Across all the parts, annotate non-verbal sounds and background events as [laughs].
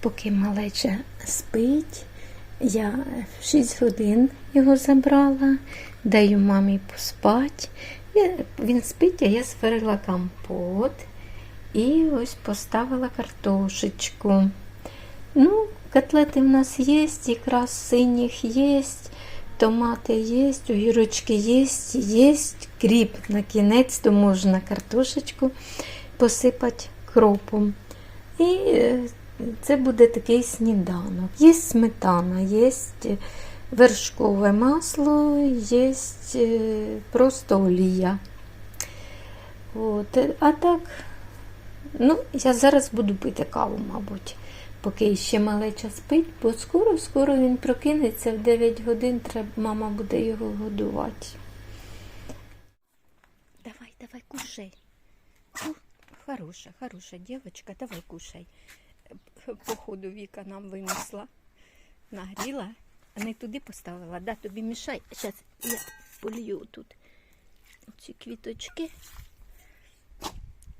Поки малеча спить, я в 6 годин його забрала, даю мамі поспати. Він спить, а я сварила компот і ось поставила картошечку. Ну, котлети в нас є, ікра з синіх є, томати є, огірочки є, є кріп. На кінець то можна картошечку посипати кропом. І е, це буде такий сніданок. Є сметана, є вершкове масло, є е, просто олія. От. е, А так, ну, я зараз буду пити каву, мабуть, поки ще малеча спить, бо скоро-скоро він прокинеться в 9 годин, треба, мама буде його годувати. Давай, давай, кушай. Хороша, хороша дівчинка, давай кушай. Походу Віка нам винесла, нагріла, а не туди поставила. Да, тобі мішай. Зараз я полью тут ці квіточки.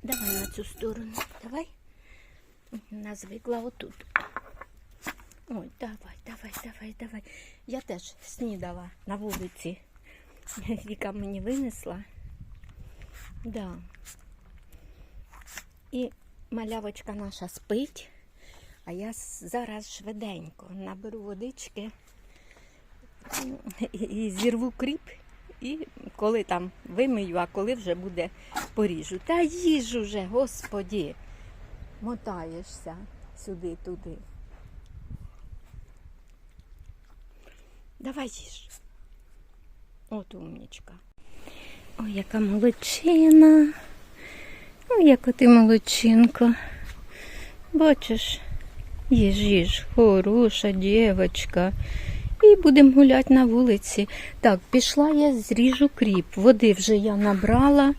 Давай на цю сторону. Давай. Вона звикла отут. Ой, давай, давай, давай, давай. Я теж снідала на вулиці. Віка мені винесла. Да. І малявочка наша спить, а я зараз швиденько наберу водички і, зірву кріп. І коли там вимию, а коли вже буде поріжу. Та їж уже, господі, мотаєшся сюди-туди. Давай їж. От умнічка. Ой, яка молодчина. Ой, яка ти молодчинка. Бачиш, їж, хороша дівчинка. І будемо гуляти на вулиці. Так, пішла я, зріжу кріп. Води вже я набрала.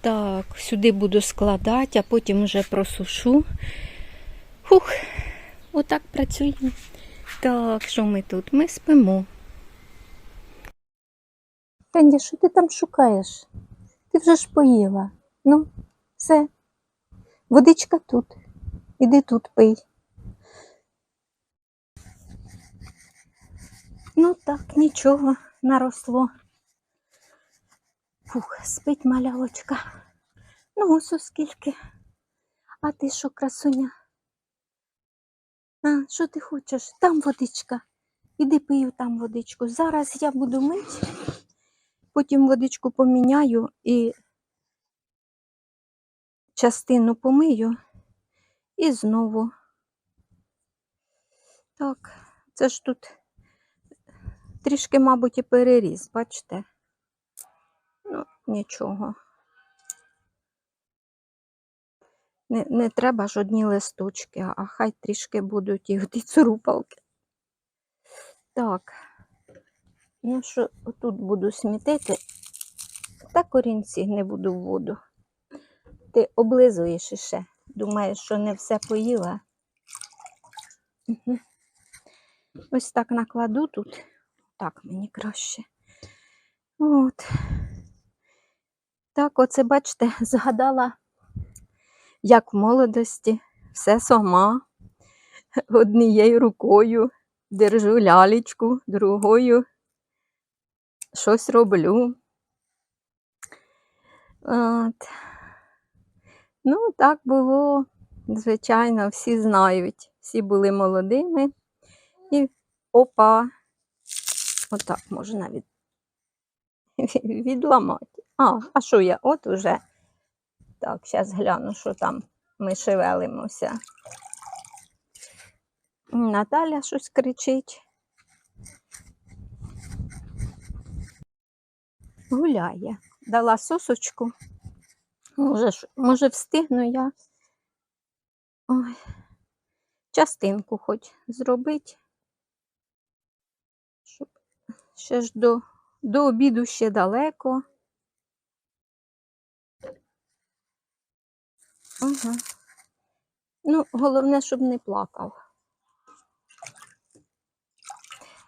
Так, сюди буду складати, а потім вже просушу. Фух, отак працюємо. Так, що ми тут? Ми спимо. Фенді, що ти там шукаєш? Ти вже ж поїла. Ну, все. Водичка тут. Іди тут пий. Ну так, нічого, наросло. Фух, спить малявочка. Ну, ось оскільки. А ти що, красуня? А, що ти хочеш? Там водичка. Іди пию там водичку. Зараз я буду мити, потім водичку поміняю і частину помию і знову. Так, це ж тут трішки, мабуть, і переріз, бачите? Ну, нічого. Не, не треба ж одні листочки, а хай трішки будуть і ті цурупалки. Так, ну що, отут буду смітити, та корінці не буду в воду. Ти облизуєш іще. Думаєш, що не все поїла. Мгм. Ось так накладу тут. Так мені краще. От. Так, оце, бачите, [laughs] згадала, як в молодості все сама, однією рукою держу лялечку, другою щось роблю. От. Ну, так було, звичайно, всі знають. Всі були молодими. І опа, отак можна від... [laughs] відламати. А, а що я? От уже. Так, зараз гляну, що там ми шевелимося. Наталя щось кричить. Гуляє. Дала сосочку. Може, може встигну я. Ой. Частинку хоч зробити. Ще ж до, до обіду ще далеко. Ага. Ну, головне, щоб не плакав.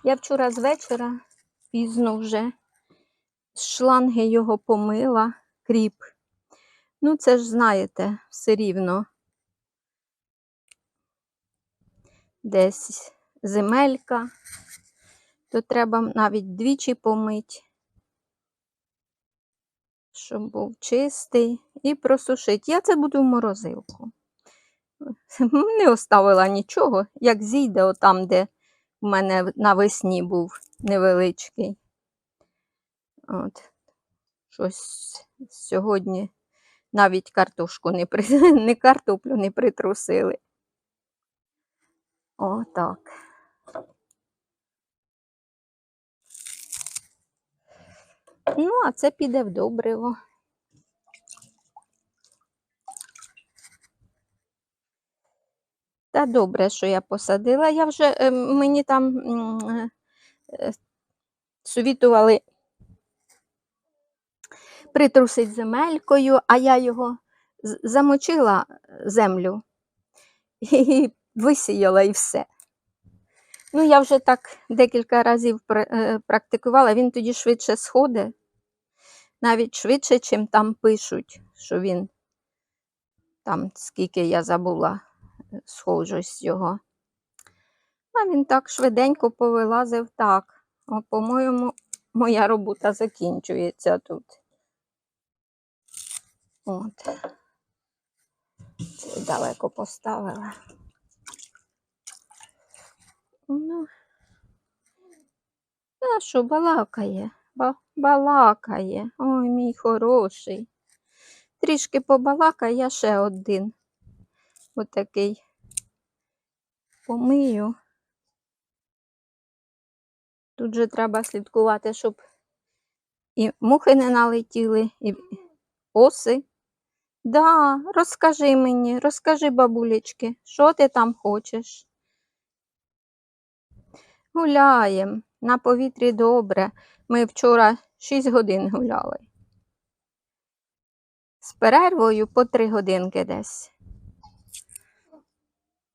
Я вчора з вечора, пізно вже, з шланги його помила, кріп. Ну, це ж знаєте, все рівно. десь земелька, то треба навіть двічі помити, щоб був чистий, і просушити. Я це буду в морозилку. Не оставила нічого, як зійде отам, де в мене навесні був невеличкий. От. Щось сьогодні навіть картошку не, при... [laughs] не картоплю не притрусили. Отак. Ну, а це піде в добриво. Та добре, що я посадила. Я вже е, мені там е, е, совітували притрусить земелькою, а я його замочила землю і висіяла і все. Ну, я вже так декілька разів практикувала, він тоді швидше сходить, навіть швидше, чим там пишуть, що він там, скільки я забула, е, схожість його. А він так швиденько повилазив так. По-моєму, моя робота закінчується тут. От. Це далеко поставила. Ну, та що, балакає, ба- балакає. Ой, мій хороший. Трішки побалакає, я ще один. Отакий помию. Тут же треба слідкувати, щоб і мухи не налетіли, і оси. Да, розкажи мені, розкажи, бабулечки, що ти там хочеш? Гуляємо. На повітрі добре. Ми вчора 6 годин гуляли. З перервою по 3 годинки десь.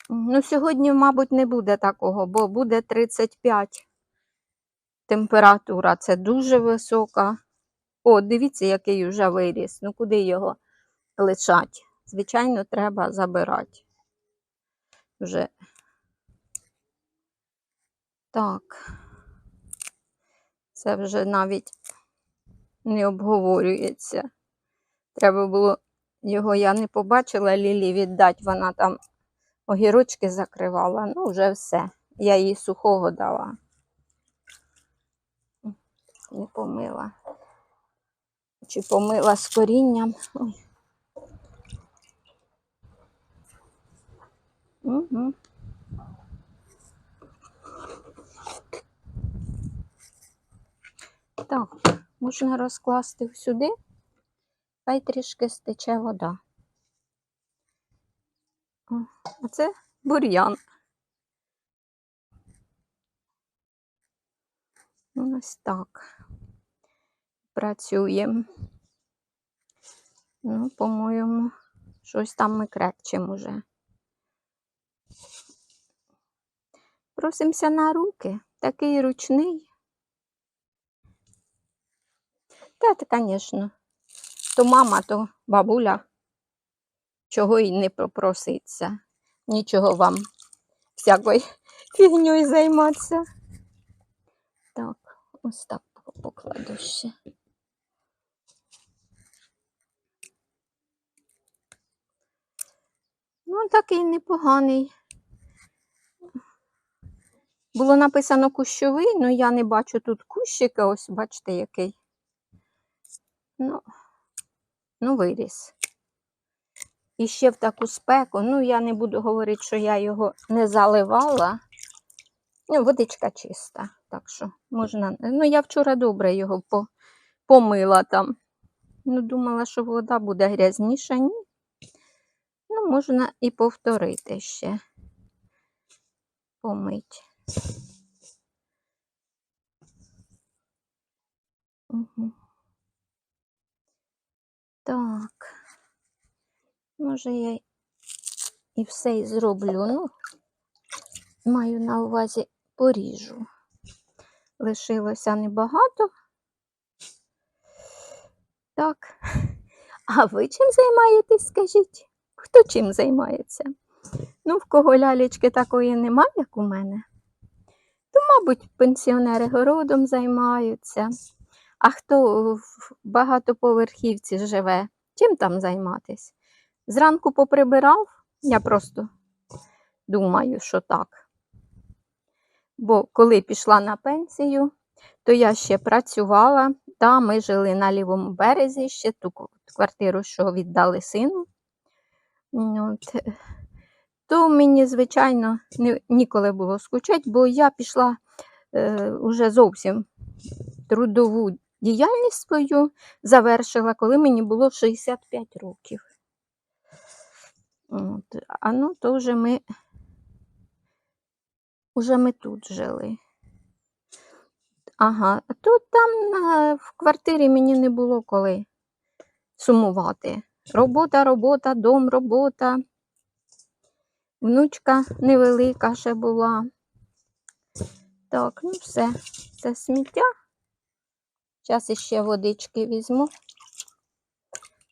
Ну, сьогодні, мабуть, не буде такого, бо буде 35 температура. Це дуже висока. О, дивіться, який вже виріс. Ну, куди його лишать? Звичайно, треба забирати. Вже. Так. Це вже навіть не обговорюється. Треба було його я не побачила, Лілі віддати, вона там огірочки закривала. Ну, вже все. Я їй сухого дала. Не помила. Чи помила з корінням. Угу. Так, можна розкласти сюди, хай трішки стече вода. А це бур'ян. Ось так. Працюємо. Ну, по-моєму, щось там ми крекчемо уже. Просимося на руки. Такий ручний. Та, та, звісно. То мама, то бабуля. Чого й не попроситься. Нічого вам всякою фігньою займатися. Так, ось так покладу ще. Ну, такий непоганий. Було написано кущовий, але я не бачу тут кущика, ось бачите, який. Ну, ну виріс. І ще в таку спеку. Ну, я не буду говорити, що я його не заливала. Ну, водичка чиста. Так що можна. Ну, я вчора добре його по, помила там. Ну, думала, що вода буде грязніша. Ні. Ну, можна і повторити ще. Помить. Угу. Так. Може, я і все і зроблю. Ну, маю на увазі поріжу. Лишилося небагато. Так. А ви чим займаєтесь, скажіть? Хто чим займається? Ну, в кого лялечки такої немає, як у мене, то, мабуть, пенсіонери городом займаються. А хто в багатоповерхівці живе, чим там займатися? Зранку поприбирав, я просто думаю, що так. Бо коли пішла на пенсію, то я ще працювала, та ми жили на лівому березі, ще ту квартиру, що віддали сину. От. То мені, звичайно, ні, ніколи було скучати, бо я пішла е, уже зовсім трудову діяльність свою завершила, коли мені було 65 років. От. А ну, то вже ми, уже ми тут жили. Ага, тут там в квартирі мені не було коли сумувати. Робота, робота, дом, робота. Внучка невелика ще була. Так, ну все, це сміття. Зараз іще водички візьму.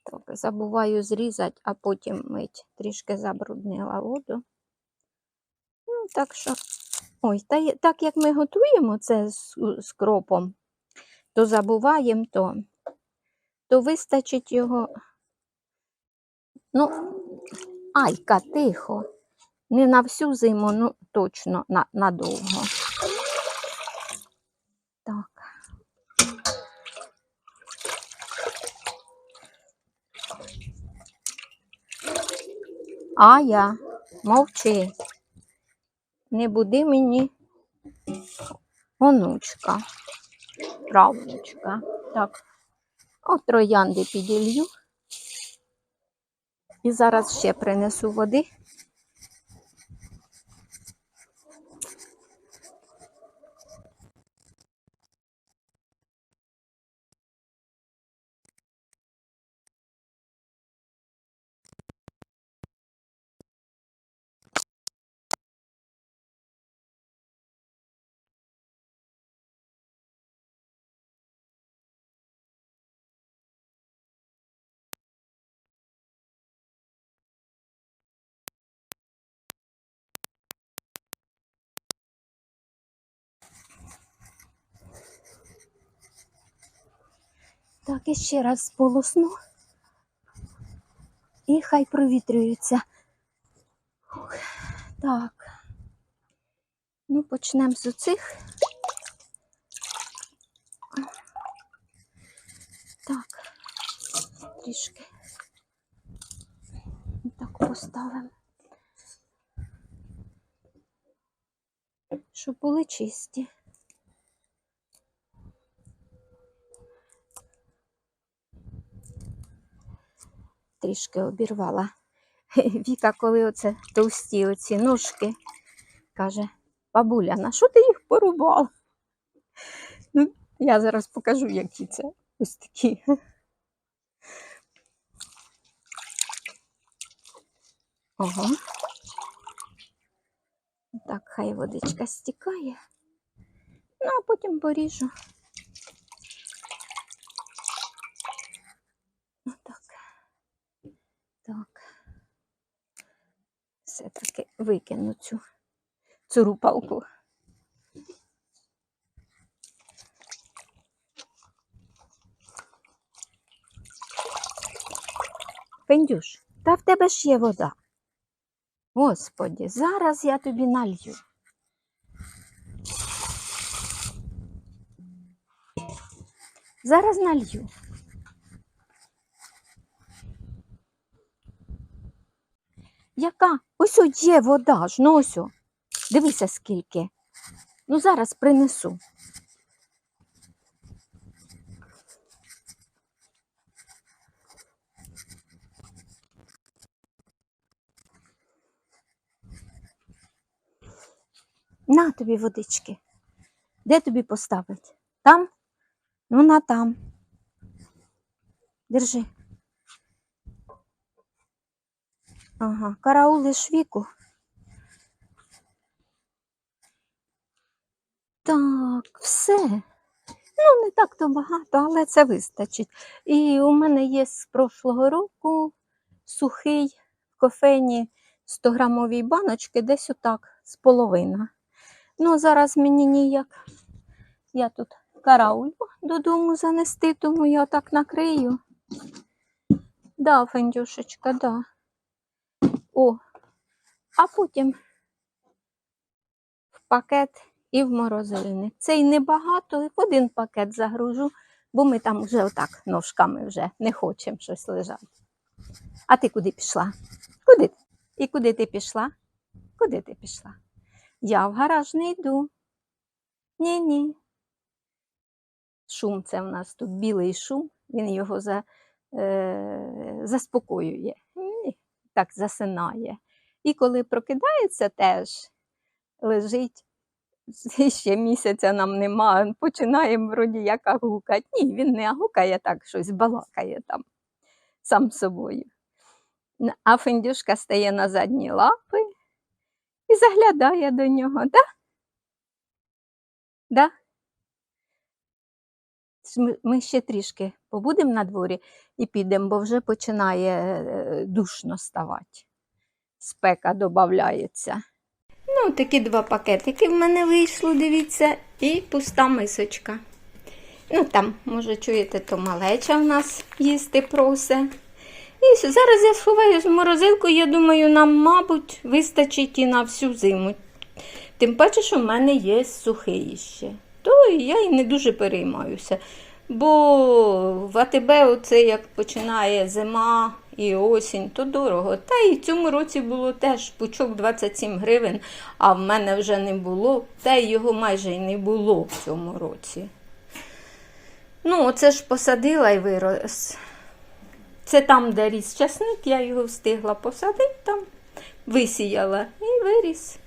Так, забуваю зрізати, а потім мить. Трішки забруднила воду. Ну, так що, ой, та, так як ми готуємо це з, з кропом, то забуваємо то, то вистачить його. Ну, айка, тихо. Не на всю зиму, ну точно на, надовго. Так. Ая, мовчи. Не буди мені онучка, правнучка. Так, от троянди піділью. І зараз ще принесу води. Так, і ще раз сполосну. І хай провітрюються. Так. Ну, почнемо з оцих. Так, трішки. Так поставимо. Щоб були чисті. Трішки обірвала. [laughs] Віка, коли оце товсті оці ножки, каже, бабуля, на що ти їх порубала? [laughs] Ну, я зараз покажу, які це ось такі. [laughs] Ого. Так, хай водичка стікає. Ну, а потім поріжу. Отак. Так. Все-таки викину цю, цю рупалку. Пендюш, та в тебе ж є вода. Господі, зараз я тобі налью. Зараз налью. Яка? Ось о є вода ж, ну ось. о. Дивися скільки. Ну зараз принесу. На тобі водички. Де тобі поставить? Там? Ну, на там. Держи. Ага, караулиш віку. Так, все. Ну, не так то багато, але це вистачить. І у мене є з прошлого року сухий в кофейні 100-грамовій баночки десь отак, з половина. Ну, зараз мені ніяк. Я тут караулю додому занести, тому я отак накрию. Да, Фендюшечка, да. О, а потім в пакет і в морозильник. Цей небагато, в один пакет загружу, бо ми там вже отак ножками вже не хочемо щось лежати. А ти куди пішла? Куди? І куди ти пішла? Куди ти пішла? Я в гараж не йду. Ні-ні. Шум це в нас тут білий шум, він його за, е, заспокоює, так засинає. І коли прокидається теж, лежить, ще місяця нам нема, починаємо вроді як агукати. Ні, він не агукає так, щось балакає там сам собою. А Фендюшка стає на задні лапи і заглядає до нього. Да? Да? Ми, ще трішки побудемо на дворі і підемо, бо вже починає е, душно ставати. Спека додається. Ну, такі два пакетики в мене вийшло, дивіться, і пуста мисочка. Ну, там, може, чуєте, то малеча в нас їсти просе. І зараз я сховаю з морозилку, я думаю, нам, мабуть, вистачить і на всю зиму. Тим паче, що в мене є сухий ще. То я і не дуже переймаюся. Бо в АТБ оце як починає зима і осінь, то дорого. Та і в цьому році було теж пучок 27 гривень, а в мене вже не було, та й його майже й не було в цьому році. Ну, оце ж посадила і вирос. Це там, де ріс часник, я його встигла посадити там, висіяла і виріс.